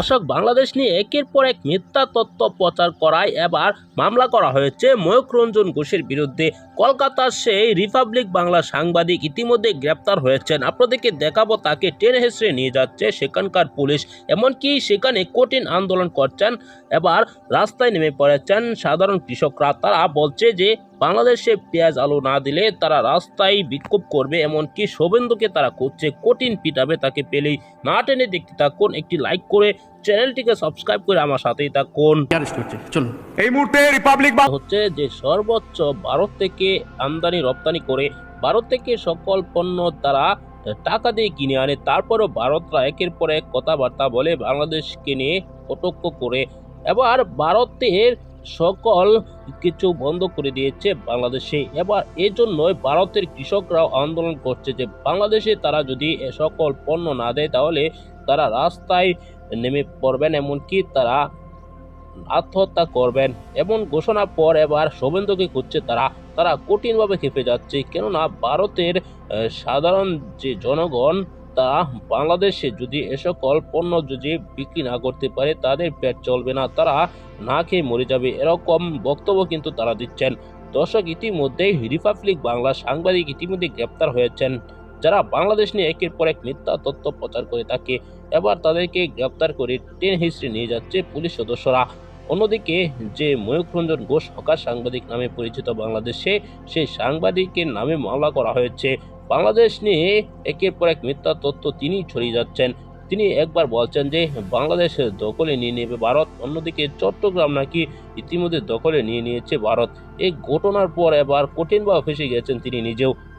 দর্শক বাংলাদেশ নিয়ে একের পর এক মিথ্যা তথ্য প্রচার করায় এবার মামলা করা হয়েছে ময়ূক রঞ্জন ঘোষের বিরুদ্ধে। কলকাতার সেই রিপাবলিক বাংলা সাংবাদিক ইতিমধ্যে গ্রেপ্তার হয়েছেন। আপনাদেরকে দেখাবো তাকে টেনে হেসড়ে নিয়ে যাচ্ছে সেখানকার পুলিশ। এমনকি সেখানে কঠিন আন্দোলন করছেন। এবার রাস্তায় নেমে পড়েছেন সাধারণ কৃষকরা। তারা বলছে যে বাংলাদেশে পেঁয়াজ আলু না দিলে তারা রাস্তায় বিক্ষোভ করবে এমনকি শোভেন্দুকে তারা করছে কঠিন পিটাবে তাকে পেলেই। না টেনে দেখতে থাকুন একটি লাইক করে চ্যানেলটিকে সাবস্ক্রাইব করে আমার সাথেই থাকুন। চলুন। এই মুহূর্তে রিপাবলিক বাংলা হচ্ছে যে সর্বোচ্চ ভারত থেকে আমদানি রপ্তানি করে ভারত থেকে সকল পণ্য তারা টাকা দিয়ে কিনে আনে তারপরও ভারতরা একের পর এক কথাবার্তা বলে বাংলাদেশকে নিয়ে কটক্ষ করে। এবার ভারতের সকল কিছু বন্ধ করে দিয়েছে বাংলাদেশে। এবার এই জন্যই ভারতের কৃষকরাও আন্দোলন করছে যে বাংলাদেশে তারা যদি এ সকল পণ্য না দেয়, তাহলে তারা রাস্তায় নেমে পড়বেন, এমনকি তারা আত্মহত্যা করবেন। এমন ঘোষণা পর এবার শুভেন্দুকে খুঁজছে তারা। তারা কঠিনভাবে খেপে যাচ্ছে, কেননা ভারতের সাধারণ যে জনগণ তা বাংলাদেশে যদি এ সকল পণ্য যদি বিক্রি না করতে পারে, তাদের পেট চলবে না। তারা না খেয়ে মরে যাবে, এরকম বক্তব্য কিন্তু তারা দিচ্ছেন। দর্শক ইতিমধ্যেই রিপাবলিক বাংলা সাংবাদিক ইতিমধ্যে গ্রেপ্তার হয়েছেন। যারা বাংলাদেশ নিয়ে একের পর এক মিথ্যা তথ্য প্রচার করে থাকে, এবার তাদেরকে গ্রেপ্তার করে টেন হিস্ট্রি নিয়ে যাচ্ছে পুলিশ সদস্যরা। অন্যদিকে যে ময়ূক রঞ্জন ঘোষ হকার সাংবাদিক নামে পরিচিত বাংলাদেশে, সেই সাংবাদিকের নামে মামলা করা হয়েছে। বাংলাদেশ নিয়ে একের পর এক মিথ্যা তথ্য তিনি ছড়িয়ে যাচ্ছেন। তিনি একবার বলছেন যে বাংলাদেশের দখলে নিয়ে নেবে ভারত, অন্যদিকে চট্টগ্রাম নাকি ইতিমধ্যে দখলে নিয়ে নিয়েছে ভারত। এই ঘটনার পর এবার কঠিনভাবে ফেসে গেছেন তিনি নিজেও।